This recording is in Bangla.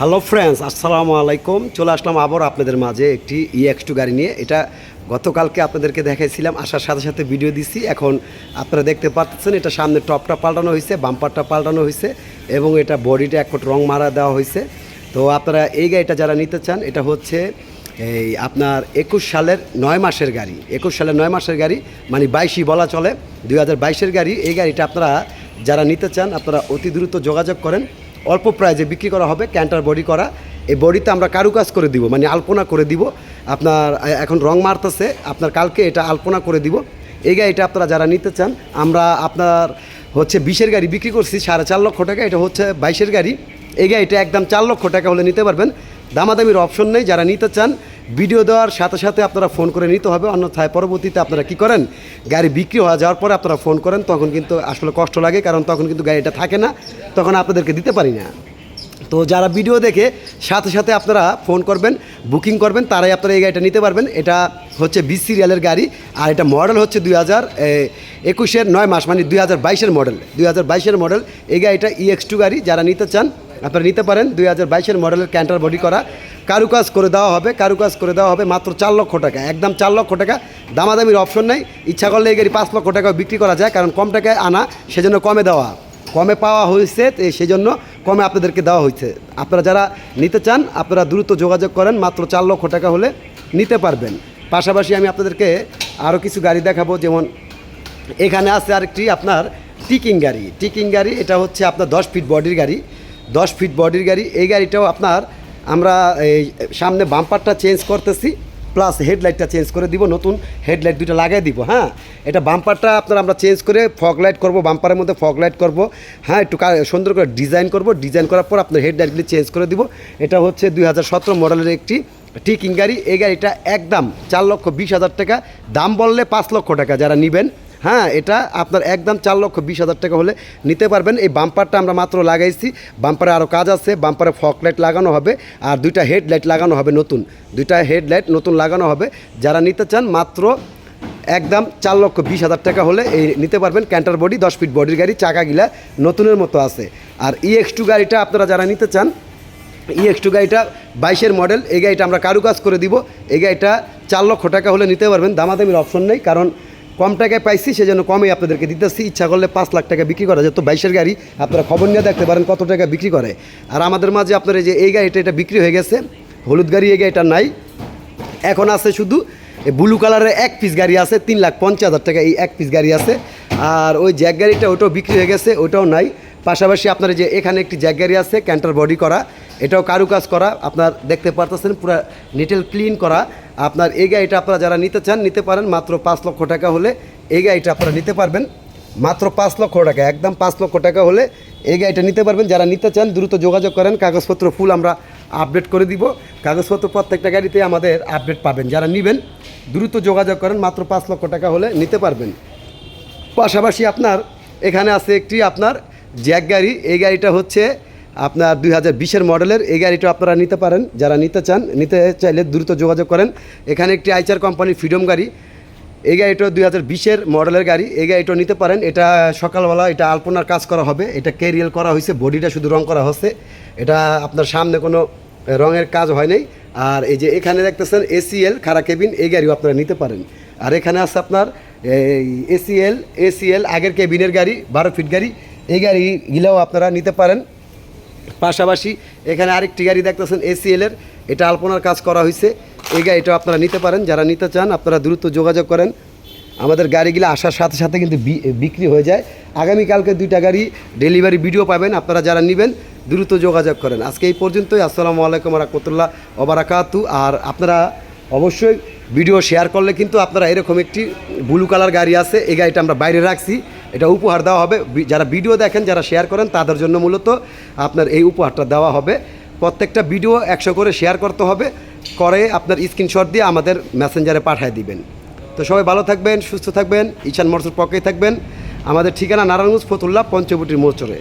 হ্যালো ফ্রেন্ডস আসসালামু আলাইকুম। চলে আসলাম আবার আপনাদের মাঝে একটি ইএক্স টু গাড়ি নিয়ে। এটা গতকালকে আপনাদেরকে দেখাইছিলাম, আসার সাথে সাথে ভিডিও দিছি। এখন আপনারা দেখতে পাচ্ছেন, এটা সামনে টপটা পাল্টানো হয়েছে বাম্পারটা পাল্টানো হয়েছে এবং এটা বডিটা এক রং মারা দেওয়া হয়েছে তো আপনারা এই গাড়িটা যারা নিতে চান, এটা হচ্ছে এই আপনার একুশ সালের নয় মাসের গাড়ি। একুশ সালের নয় মাসের গাড়ি মানে বাইশই বলা চলে, দুই হাজার গাড়ি। এই গাড়িটা আপনারা যারা নিতে চান, আপনারা অতি দ্রুত যোগাযোগ করেন। অল্প প্রাইজে বিক্রি করা হবে, ক্যান্টার বডি করা। এই বডিতে আমরা কারুকাজ করে দিব মানে আলপনা করে দিব। আপনার এখন রং মারতেছে, আপনার কালকে এটা আলপনা করে দিব। এই গাড়িটা আপনারা যারা নিতে চান, আমরা আপনার হচ্ছে বিশের গাড়ি বিক্রি করছি সাড়ে চার লক্ষ টাকা, এটা হচ্ছে বাইশের গাড়ি। এই গাড়িটা একদম চার লক্ষ টাকা হলে নিতে পারবেন। দামাদামির অপশন নেই, যারা নিতে চান, ভিডিও দেওয়ার সাথে সাথে আপনারা ফোন করে নিতে হবে, অন্যথায় পরবর্তীতে আপনারা কি করেন, গাড়ি বিক্রি হয়ে যাওয়ার পরে আপনারা ফোন করেন, তখন কিন্তু আসলে কষ্ট লাগে, কারণ তখন কিন্তু গাড়িটা থাকে না, তখন আপনাদেরকে দিতে পারি না। তো যারা ভিডিও দেখে সাথে সাথে আপনারা ফোন করবেন, বুকিং করবেন, তারাই আপনারা এই গাড়িটা নিতে পারবেন। এটা হচ্ছে বিশ সিরিয়ালের গাড়ি, আর এটা মডেল হচ্ছে দুই হাজার একুশের নয় মাস মানে দুই হাজার বাইশের মডেল, দুই হাজার বাইশের মডেল। এই গাড়িটা ইএক্স টু গাড়ি, যারা নিতে চান আপনারা নিতে পারেন দুই হাজার বাইশের মডেলের ক্যান্টার বডি করা। কারুকাজ করে দেওয়া হবে, কারুকাজ করে দেওয়া হবে মাত্র চার লক্ষ টাকা। একদম চার লক্ষ টাকা। দামাদামির অপশন নেই। ইচ্ছা করলে এই গাড়ি পাঁচ লক্ষ টাকাও বিক্রি করা যায়, কারণ কম টাকায় আনা, সেজন্য কমে দেওয়া। কমে পাওয়া হয়েছে সেই জন্য কমে আপনাদেরকে দেওয়া হয়েছে। আপনারা যারা নিতে চান, আপনারা দ্রুত যোগাযোগ করেন, মাত্র চার লক্ষ টাকা হলে নিতে পারবেন। পাশাপাশি আমি আপনাদেরকে আরও কিছু গাড়ি দেখাবো, যেমন এখানে আছে আরেকটি আপনার টিকিং গাড়ি। টিকিং গাড়ি, এটা হচ্ছে আপনার দশ ফিট বডির গাড়ি। দশ ফিট বডির গাড়ি। এই গাড়িটাও আপনার, আমরা এই সামনে বাম্পারটা চেঞ্জ করতেছি প্লাস হেডলাইটটা চেঞ্জ করে দিব, নতুন হেডলাইট দুটো লাগাই দিব হ্যাঁ? এটা বাম্পারটা আপনার আমরা চেঞ্জ করে ফগ লাইট করব বাম্পারের মধ্যে ফগ লাইট করব হ্যাঁ? একটু সুন্দর করে ডিজাইন করব ডিজাইন করার পর আপনার হেডলাইটগুলি চেঞ্জ করে দিব। এটা হচ্ছে দুই হাজার সতেরো মডেলের একটি টিকিং গাড়ি। এই গাড়িটা একদম চার লক্ষ বিশ হাজার টাকা, দাম বললে পাঁচ লক্ষ টাকা যারা নেবেন। হ্যাঁ এটা আপনার একদম চার লক্ষ বিশ হাজার টাকা হলে নিতে পারবেন। এই বাম্পারটা আমরা মাত্র লাগাইছি। বাম্পারে আরও কাজ আছে। বাম্পারে ফক লাইট লাগানো হবে আর দুইটা হেডলাইট লাগানো হবে নতুন। দুইটা হেডলাইট নতুন লাগানো হবে। যারা নিতে চান মাত্র একদম চার লক্ষ বিশ হাজার টাকা হলে এই নিতে পারবেন। ক্যান্টার বডি দশ ফিট বডির গাড়ি চাকাগুলা নতুনের মতো আছে। আর ইএক্স টু গাড়িটা আপনারা যারা নিতে চান ইএক্স টু গাড়িটা বাইশের মডেল এই গাড়িটা আমরা কারুকাজ করে দিব। এই গাড়িটা চার লক্ষ টাকা হলে নিতে পারবেন। দামাদামির অপশন নেই, কারণ কম টাকায় পাইছি, সেজন্য কমই আপনাদেরকে দিতেছি। ইচ্ছা করলে পাঁচ লাখ টাকা বিক্রি করা যেত বাইশের গাড়ি, আপনারা খবর নিয়ে দেখতে পারেন কত টাকা বিক্রি করে। আর আমাদের মাঝে আপনার এই যে, এই গাড়িটা, এটা বিক্রি হয়ে গেছে। হলুদ গাড়ি, এই গাড়িটা নাই। এখন আছে শুধু ব্লু কালারের এক পিস গাড়ি আছে, তিন লাখ পঞ্চাশ হাজার টাকা এই এক পিস গাড়ি আছে। আর ওই জ্যাক গাড়িটা, ওটাও বিক্রি হয়ে গেছে, ওটাও নাই। পাশাপাশি আপনার যে, এখানে একটি জ্যাক গাড়ি আছে ক্যান্টার বডি করা। এটাও কারুকাজ করা। আপনার দেখতে পারতেছেন, পুরো নিটেল ক্লিন করা। আপনার এই গাড়িটা আপনারা যারা নিতে চান, নিতে পারেন মাত্র পাঁচ লক্ষ টাকা হলে এই গাড়িটা আপনারা নিতে পারবেন। মাত্র পাঁচ লক্ষ টাকা, একদম পাঁচ লক্ষ টাকা হলে এই গাড়িটা নিতে পারবেন। যারা নিতে চান, দ্রুত যোগাযোগ করেন, কাগজপত্র ফুল আমরা আপডেট করে দিব। কাগজপত্র প্রত্যেকটা গাড়িতে আমাদের আপডেট পাবেন। যারা নেবেন, দ্রুত যোগাযোগ করেন, মাত্র পাঁচ লক্ষ টাকা হলে নিতে পারবেন। পাশাপাশি আপনার, এখানে আছে একটি আপনার জ্যাক গাড়ি। এই গাড়িটা হচ্ছে আপনার দুই হাজার বিশের মডেলের এই গাড়িটা আপনারা নিতে পারেন। যারা নিতে চান, নিতে চাইলে দ্রুত যোগাযোগ করেন। এখানে একটি আইচার কোম্পানির ফ্রিডম গাড়ি। এই গাড়িটা দুই হাজার বিশের মডেলের গাড়ি। এই গাড়িটা নিতে পারেন। এটা সকালবেলা এটা আলপনার কাজ করা হবে। এটা ক্যারিয়াল করা হয়েছে, বডিটা শুধু রং করা হচ্ছে। এটা আপনার সামনে কোনো রঙের কাজ হয় নাই। আর এই যে এখানে দেখতেছেন এসিএল খারা কেবিন, এই গাড়িও আপনারা নিতে পারেন। আর এখানে আছে আপনার এই এসিএল এসিএল আগের কেবিনের গাড়ি, বারো ফিট গাড়ি। এই গাড়িগুলোও আপনারা নিতে পারেন। পাশাপাশি এখানে আরেকটি গাড়ি দেখতেছেন এসিএলের এটা আলপনার কাজ করা হয়েছে এই গাড়িটা আপনারা নিতে পারেন। যারা নিতে চান, আপনারা দ্রুত যোগাযোগ করেন। আমাদের গাড়িগুলো আসার সাথে সাথে কিন্তু বিক্রি হয়ে যায়। আগামীকালকে দুইটা গাড়ি ডেলিভারি ভিডিও পাবেন। আপনারা যারা নেবেন, দ্রুত যোগাযোগ করেন। আজকে এই পর্যন্তই। আসসালামু আলাইকুম রহমতুল্লাহ ওবরাকাতু আর আপনারা অবশ্যই ভিডিও শেয়ার করলে কিন্তু আপনারা এরকম একটি ব্লু কালার গাড়ি আছে। এই গাড়িটা আমরা বাইরে রাখছি। এটা উপহার দেওয়া হবে। যারা ভিডিও দেখেন, যারা শেয়ার করেন, তাদের জন্য মূলত আপনার এই উপহারটা দেওয়া হবে। প্রত্যেকটা ভিডিও একশো করে শেয়ার করতে হবে। করে আপনার স্ক্রিনশট দিয়ে আমাদের মেসেঞ্জারে পাঠিয়ে দিবেন। তো সবাই ভালো থাকবেন, সুস্থ থাকবেন, ঈশান মোটরসের পকেই থাকবেন। আমাদের ঠিকানা নারায়ণগঞ্জ ফতুল্লাহ পঞ্চবটির মোচরে